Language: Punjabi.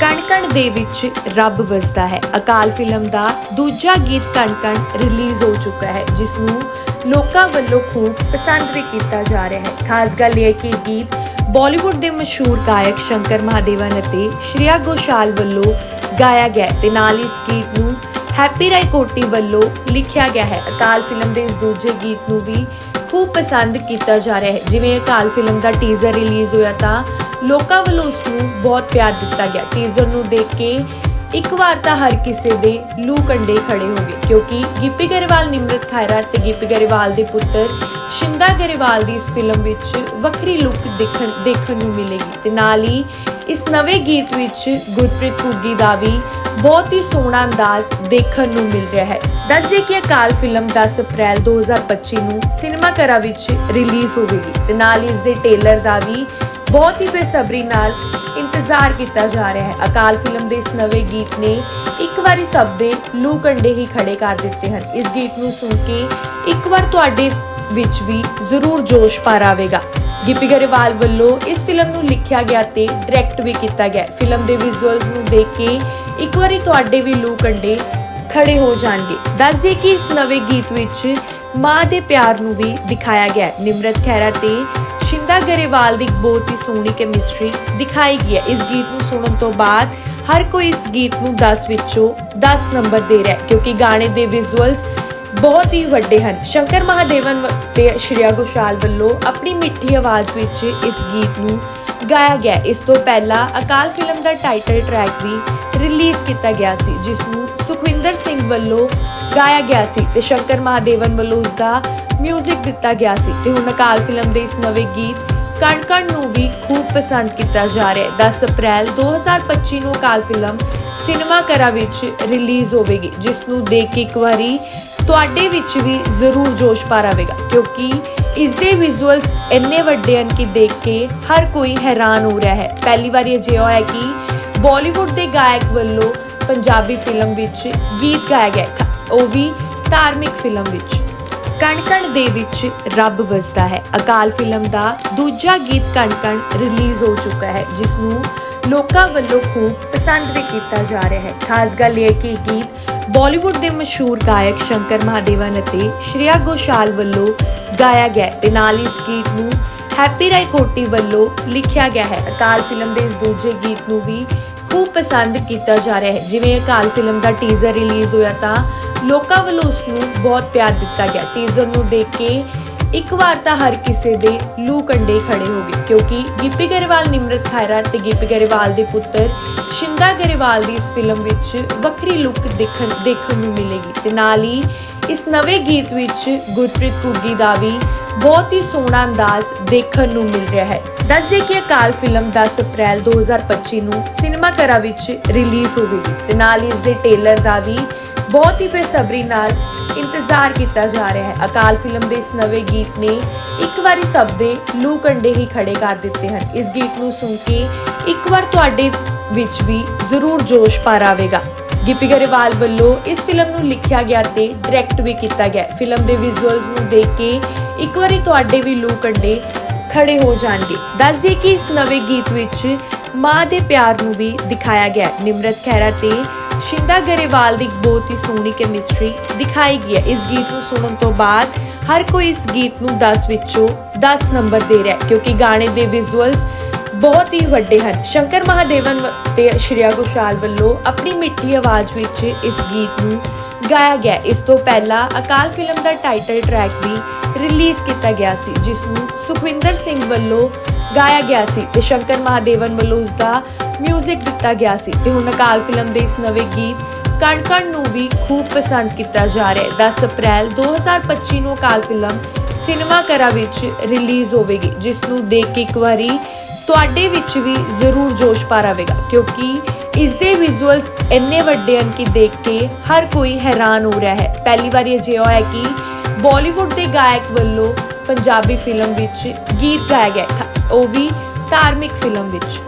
ਕਣ ਕਣ ਦੇ ਵਿੱਚ ਰੱਬ ਵਸਦਾ ਹੈ। ਅਕਾਲ ਫਿਲਮ ਦਾ ਦੂਜਾ ਗੀਤ ਕਣ ਕਣ ਰਿਲੀਜ਼ ਹੋ ਚੁੱਕਾ ਹੈ, ਜਿਸ ਨੂੰ ਲੋਕਾਂ ਵੱਲੋਂ ਖੂਬ ਪਸੰਦ ਵੀ ਕੀਤਾ ਜਾ ਰਿਹਾ ਹੈ। ਖਾਸ ਗੱਲ ਇਹ ਹੈ ਕਿ ਇਹ ਗੀਤ ਬਾਲੀਵੁੱਡ ਦੇ ਮਸ਼ਹੂਰ ਗਾਇਕ ਸ਼ੰਕਰ ਮਹਾਦੇਵਨ ਅਤੇ ਸ਼੍ਰੇਆ ਘੋਸ਼ਾਲ ਵੱਲੋਂ ਗਾਇਆ ਗਿਆ ਹੈ ਤੇ ਨਾਲ ਇਸ ਗੀਤ ਨੂੰ ਹੈਪੀ ਰਾਏ ਕੋਟੀ ਵੱਲੋਂ ਲਿਖਿਆ ਗਿਆ ਹੈ। ਅਕਾਲ ਫਿਲਮ ਦੇ ਇਸ ਦੂਜੇ ਗੀਤ ਨੂੰ ਵੀ ਖੂਬ ਪਸੰਦ ਕੀਤਾ ਜਾ ਰਿਹਾ ਹੈ। ਜਿਵੇਂ ਅਕਾਲ ਫਿਲਮ ਦਾ ਟੀਜ਼ਰ ਰਿਲੀਜ਼ ਹੋਇਆ ਤਾਂ ਲੋਕਾਂ ਵੱਲੋਂ ਉਸ ਨੂੰ ਬਹੁਤ ਪਿਆਰ ਦਿੱਤਾ ਗਿਆ। ਟੀਜ਼ਰ ਨੂੰ ਦੇਖ ਕੇ ਇੱਕ ਵਾਰ ਤਾਂ ਹਰ ਕਿਸੇ ਦੇ ਲੂ ਕੰਡੇ ਖੜੇ ਹੋ ਗਏ ਕਿਉਂਕਿ ਗਿੱਪੀ ਗਰੇਵਾਲ, ਨਿਮਰਤ ਖੈਰਾ ਤੇ ਗਿੱਪੀ ਗਰੇਵਾਲ ਦੇ ਪੁੱਤਰ ਸ਼ਿੰਦਾ ਗਰੇਵਾਲ ਦੀ ਇਸ ਫਿਲਮ ਵਿੱਚ ਵੱਖਰੀ ਲੁੱਕ ਦੇਖਣ ਦੇਖਣ ਨੂੰ ਮਿਲੇਗੀ। ਤੇ ਨਾਲ ਹੀ ਇਸ ਨਵੇਂ ਗੀਤ ਵਿੱਚ ਗੁਰਪ੍ਰੀਤ ਕੁੱਗੀ ਦਾ ਵੀ ਬਹੁਤ ਹੀ ਸੋਹਣਾ ਅੰਦਾਜ਼ ਦੇਖਣ ਨੂੰ ਮਿਲ ਰਿਹਾ ਹੈ। ਦੱਸਦੇ ਕਿ ਅਕਾਲ ਫਿਲਮ 10 ਅਪ੍ਰੈਲ 2025 ਨੂੰ ਸਿਨੇਮਾ ਘਰਾਂ ਵਿੱਚ ਰਿਲੀਜ਼ ਹੋਵੇਗੀ ਤੇ ਨਾਲ ਇਸ ਦੇ ਟੇਲਰ ਦਾ ਵੀ ਬਹੁਤ ਹੀ ਬੇਸਬਰੀ ਨਾਲ ਇੰਤਜ਼ਾਰ ਕੀਤਾ ਜਾ ਰਿਹਾ ਹੈ। ਅਕਾਲ ਫਿਲਮ ਦੇ ਇਸ ਨਵੇਂ ਗੀਤ ਨੇ ਇੱਕ ਵਾਰੀ ਸਭ ਦੇ ਲੂ ਕੰਡੇ ਹੀ ਖੜੇ ਕਰ ਦਿੱਤੇ ਹਨ। ਇਸ ਗੀਤ ਨੂੰ ਸੁਣ ਕੇ ਇੱਕ ਵਾਰ ਤੁਹਾਡੇ ਵਿੱਚ ਵੀ ਜ਼ਰੂਰ ਜੋਸ਼ ਭਰ ਆਵੇਗਾ। ਗਿੱਪੀ ਗਰੇਵਾਲ ਵੱਲੋਂ ਇਸ ਫਿਲਮ ਨੂੰ ਲਿਖਿਆ ਗਿਆ ਤੇ ਡਾਇਰੈਕਟ ਵੀ ਕੀਤਾ ਗਿਆ। ਫਿਲਮ ਦੇ ਵਿਜ਼ੂਅਲਸ ਨੂੰ ਦੇਖ ਕੇ ਇੱਕ ਵਾਰੀ ਤੁਹਾਡੇ ਵੀ ਲੂ ਕੰਡੇ ਖੜੇ ਹੋ ਜਾਣਗੇ। ਦੱਸ ਦਈਏ ਕਿ ਇਸ ਨਵੇਂ ਗੀਤ ਵਿੱਚ ਮਾਂ ਦੇ ਪਿਆਰ ਨੂੰ ਵੀ ਦਿਖਾਇਆ ਗਿਆ ਹੈ। ਨਿਮਰਤ ਖਹਿਰਾ ਤੇ ਸ਼ਿੰਦਾ ਗਰੇਵਾਲ ਦੀ ਇੱਕ ਬਹੁਤ ਹੀ ਸੋਹਣੀ ਕੈਮਿਸਟਰੀ ਦਿਖਾਈ ਗਈ ਹੈ। ਇਸ ਗੀਤ ਨੂੰ ਸੁਣਨ ਤੋਂ ਬਾਅਦ ਹਰ ਕੋਈ ਇਸ ਗੀਤ ਨੂੰ 10 ਵਿੱਚੋਂ 10 ਨੰਬਰ ਦੇ ਰਿਹਾ ਹੈ, ਕਿਉਂਕਿ ਗਾਣੇ ਦੇ ਵਿਜ਼ੂਅਲਸ ਬਹੁਤ ਹੀ ਵੱਡੇ ਹਨ। ਸ਼ੰਕਰ ਮਹਾਦੇਵਨ ਵ- ਤੇ ਸ਼੍ਰੇਆ ਘੋਸ਼ਾਲ ਵੱਲੋਂ ਆਪਣੀ ਮਿੱਠੀ ਆਵਾਜ਼ ਵਿੱਚ ਇਸ ਗੀਤ ਨੂੰ ਗਾਇਆ ਗਿਆ ਇਸ ਤੋਂ ਪਹਿਲਾਂ ਅਕਾਲ ਫਿਲਮ ਦਾ ਟਾਈਟਲ ਟਰੈਕ ਵੀ ਰਿਲੀਜ਼ ਕੀਤਾ ਗਿਆ ਸੀ, ਜਿਸ ਨੂੰ ਸੁਖਵਿੰਦਰ ਸਿੰਘ ਵੱਲੋਂ ਗਾਇਆ ਗਿਆ ਸੀ ਤੇ ਸ਼ੰਕਰ ਮਹਾਦੇਵਨ ਵੱਲੋਂ ਉਸ ਦਾ 뮤직 ਦਿੱਤਾ ਗਿਆ ਸੀ ਤੇ ਹੁਣ ਅਕਾਲ ਫਿਲਮ ਦੇ ਇਸ ਨਵੇਂ ਗੀਤ ਕਣ ਕਣ ਨੂੰ ਵੀ ਖੂਬ ਪਸੰਦ ਕੀਤਾ ਜਾ ਰਿਹਾ ਹੈ। 10 ਅਪ੍ਰੈਲ 2025 ਨੂੰ ਅਕਾਲ ਫਿਲਮ ਸਿਨੇਮਾ ਘਰਾਂ ਵਿੱਚ ਰਿਲੀਜ਼ ਹੋਵੇਗੀ, ਜਿਸ ਨੂੰ ਦੇਖ ਕੇ ਇੱਕ ਵਾਰੀ ਤੁਹਾਡੇ ਵਿੱਚ ਵੀ ਜ਼ਰੂਰ ਜੋਸ਼ ਭਰ ਆਵੇਗਾ ਕਿਉਂਕਿ ਇਸ ਦੇ ਵਿਜ਼ੂਅਲਸ ਇੰਨੇ ਵੱਡੇ ਹਨ ਕਿ ਦੇਖ ਕੇ ਹਰ ਕੋਈ ਹੈਰਾਨ ਹੋ ਰਿਹਾ ਹੈ। ਪਹਿਲੀ ਵਾਰ ਇਹ ਅਜਿਹਾ ਹੋਇਆ ਕਿ ਬਾਲੀਵੁੱਡ ਦੇ ਗਾਇਕ ਵੱਲੋਂ ਪੰਜਾਬੀ ਫਿਲਮ ਵਿੱਚ ਗੀਤ ਗਾਇਆ ਗਿਆ ਉਹ ਵੀ ਧਾਰਮਿਕ ਫਿਲਮ ਵਿੱਚ। ਕਣਕਣ ਦੇ ਵਿੱਚ ਰੱਬ ਵਸਦਾ ਹੈ। ਅਕਾਲ ਫਿਲਮ ਦਾ ਦੂਜਾ ਗੀਤ ਕਣਕਣ ਰਿਲੀਜ਼ ਹੋ ਚੁੱਕਾ ਹੈ ਜਿਸ ਨੂੰ ਲੋਕਾਂ ਵੱਲੋਂ ਖੂਬ ਪਸੰਦ ਵੀ ਕੀਤਾ ਜਾ ਰਿਹਾ ਹੈ। ਖਾਸ ਗੱਲ ਇਹ ਹੈ ਕਿ ਇਹ ਗੀਤ ਬਾਲੀਵੁੱਡ ਦੇ ਮਸ਼ਹੂਰ ਗਾਇਕ ਸ਼ੰਕਰ ਮਹਾਦੇਵਨ ਅਤੇ ਸ਼੍ਰੇਆ ਗੋਸ਼ਾਲ ਵੱਲੋਂ ਗਾਇਆ ਗਿਆ ਹੈ। ਤੇ ਨਾਲ ਇਸ ਗੀਤ ਨੂੰ ਹੈਪੀ ਰਾਏ ਕੋਟੀ ਵੱਲੋਂ ਲਿਖਿਆ ਗਿਆ ਹੈ। ਅਕਾਲ ਫਿਲਮ ਦੇ ਇਸ ਦੂਜੇ ਗੀਤ ਨੂੰ ਵੀ ਖੂਬ ਪਸੰਦ ਕੀਤਾ ਜਾ ਰਿਹਾ ਹੈ। ਜਿਵੇਂ ਅਕਾਲ ਫਿਲਮ ਦਾ ਟੀਜ਼ਰ ਰਿਲੀਜ਼ ਹੋਇਆ ਤਾਂ ਲੋਕਾਂ ਵੱਲੋਂ ਉਸ ਨੂੰ ਬਹੁਤ ਪਿਆਰ ਦਿੱਤਾ ਗਿਆ। ਟੀਜ਼ਰ ਨੂੰ ਦੇਖ ਕੇ ਇੱਕ ਵਾਰ ਤਾਂ ਹਰ ਕਿਸੇ ਦੇ ਲੂ ਕੰਡੇ ਖੜੇ ਹੋ ਗਏ, ਕਿਉਂਕਿ ਗਿੱਪੀ ਗਰੇਵਾਲ, ਨਿਮਰਤ ਖੈਰਾ ਤੇ ਗਿੱਪੀ ਗਰੇਵਾਲ ਦੇ ਪੁੱਤਰ ਸ਼ਿੰਦਾ ਗਰੇਵਾਲ ਦੀ ਇਸ ਫਿਲਮ ਵਿੱਚ ਵੱਖਰੀ ਲੁੱਕ ਦੇਖਣ ਦੇਖਣ ਨੂੰ ਮਿਲੇਗੀ। ਤੇ ਨਾਲ ਹੀ ਇਸ ਨਵੇਂ ਗੀਤ ਵਿੱਚ ਗੁਰਪ੍ਰੀਤ ਪੁੱਗੀ ਦਾ ਵੀ ਬਹੁਤ ਹੀ ਸੋਹਣਾ ਅੰਦਾਜ਼ ਦੇਖਣ ਨੂੰ ਮਿਲ ਰਿਹਾ ਹੈ। ਦੱਸਦੇ ਕਿ ਅਕਾਲ ਫਿਲਮ 10 ਅਪ੍ਰੈਲ 2025 ਨੂੰ ਸਿਨੇਮਾ ਘਰਾਂ ਵਿੱਚ ਰਿਲੀਜ਼ ਹੋਵੇਗੀ ਤੇ ਨਾਲ ਇਸ ਦੇ ਟੇਲਰ ਦਾ ਵੀ ਬਹੁਤ ਹੀ ਬੇਸਬਰੀ ਨਾਲ ਇੰਤਜ਼ਾਰ ਕੀਤਾ ਜਾ ਰਿਹਾ ਹੈ। ਅਕਾਲ ਫਿਲਮ ਦੇ ਇਸ ਨਵੇਂ ਗੀਤ ਨੇ ਇੱਕ ਵਾਰੀ ਸਭ ਦੇ ਲੂ ਕੰਡੇ ਹੀ ਖੜੇ ਕਰ ਦਿੱਤੇ ਹਨ। ਇਸ ਗੀਤ ਨੂੰ ਸੁਣ ਕੇ ਇੱਕ ਵਾਰ ਤੁਹਾਡੇ ਵਿੱਚ ਵੀ ਜ਼ਰੂਰ ਜੋਸ਼ ਭਰ ਆਵੇਗਾ। ਗਿੱਪੀ ਗਰੇਵਾਲ ਵੱਲੋਂ ਇਸ ਫਿਲਮ ਨੂੰ ਲਿਖਿਆ ਗਿਆ ਤੇ ਡਾਇਰੈਕਟ ਵੀ ਕੀਤਾ ਗਿਆ। ਫਿਲਮ ਦੇ ਵਿਜ਼ੂਅਲਸ ਨੂੰ ਦੇਖ ਕੇ ਇੱਕ ਵਾਰੀ ਤੁਹਾਡੇ ਵੀ ਲੂ ਕੰਡੇ ਖੜੇ ਹੋ ਜਾਣਗੇ। ਦੱਸ ਦਈਏ ਕਿ ਇਸ ਨਵੇਂ ਗੀਤ ਵਿੱਚ ਮਾਂ ਦੇ ਪਿਆਰ ਨੂੰ ਵੀ ਦਿਖਾਇਆ ਗਿਆ ਹੈ। ਨਿਮਰਤ ਖਹਿਰਾ ਤੇ ਸ਼ਿੰਦਾ ਗਰੇਵਾਲ ਦੀ ਇੱਕ ਬਹੁਤ ਹੀ ਸੋਹਣੀ ਕੈਮਿਸਟਰੀ ਦਿਖਾਈ ਗਈ ਹੈ। ਇਸ ਗੀਤ ਨੂੰ ਸੁਣਨ ਤੋਂ ਬਾਅਦ ਹਰ ਕੋਈ ਇਸ ਗੀਤ ਨੂੰ 10 ਵਿੱਚੋਂ 10 ਨੰਬਰ ਦੇ ਰਿਹਾ ਹੈ, ਕਿਉਂਕਿ ਗਾਣੇ ਦੇ ਵਿਜ਼ੂਅਲਸ ਬਹੁਤ ਹੀ ਵੱਡੇ ਹਨ। ਸ਼ੰਕਰ ਮਹਾਦੇਵਨ ਵ- ਤੇ ਸ਼੍ਰੇਆ ਘੋਸ਼ਾਲ ਵੱਲੋਂ ਆਪਣੀ ਮਿੱਠੀ ਆਵਾਜ਼ ਵਿੱਚ ਇਸ ਗੀਤ ਨੂੰ ਗਾਇਆ ਗਿਆ ਇਸ ਤੋਂ ਪਹਿਲਾਂ ਅਕਾਲ ਫਿਲਮ ਦਾ ਟਾਈਟਲ ਟਰੈਕ ਵੀ ਰਿਲੀਜ਼ ਕੀਤਾ ਗਿਆ ਸੀ, ਜਿਸ ਨੂੰ ਸੁਖਵਿੰਦਰ ਸਿੰਘ ਵੱਲੋਂ ਗਾਇਆ ਗਿਆ ਸੀ ਤੇ ਸ਼ੰਕਰ ਮਹਾਦੇਵਨ ਵੱਲੋਂ ਉਸ ਦਾ 뮤직 ਦਿੱਤਾ ਗਿਆ ਸੀ ਤੇ ਹੁਣ ਅਕਾਲ ਫਿਲਮ ਦੇ ਇਸ ਨਵੇਂ ਗੀਤ ਕਣ ਕਣ ਨੂੰ ਵੀ ਖੂਬ ਪਸੰਦ ਕੀਤਾ ਜਾ ਰਿਹਾ ਹੈ। 10 ਅਪ੍ਰੈਲ 2025 ਨੂੰ ਅਕਾਲ ਫਿਲਮ ਸਿਨੇਮਾ ਘਰਾਂ ਵਿੱਚ ਰਿਲੀਜ਼ ਹੋਵੇਗੀ, ਜਿਸ ਨੂੰ ਦੇਖ ਕੇ ਇੱਕ ਵਾਰੀ ਤੁਹਾਡੇ ਵਿੱਚ ਵੀ ਜ਼ਰੂਰ ਜੋਸ਼ ਭਰ ਆਵੇਗਾ ਕਿਉਂਕਿ ਇਸ ਦੇ ਵਿਜ਼ੂਅਲਸ ਇੰਨੇ ਵੱਡੇ ਹਨ ਕਿ ਦੇਖ ਕੇ ਹਰ ਕੋਈ ਹੈਰਾਨ ਹੋ ਰਿਹਾ ਹੈ। ਪਹਿਲੀ ਵਾਰ ਇਹ ਅਜਿਹਾ ਹੋਇਆ ਕਿ ਬਾਲੀਵੁੱਡ ਦੇ ਗਾਇਕ ਵੱਲੋਂ ਪੰਜਾਬੀ ਫਿਲਮ ਵਿੱਚ ਗੀਤ ਗਾਇਆ ਗਿਆ ਉਹ ਵੀ ਧਾਰਮਿਕ ਫਿਲਮ ਵਿੱਚ।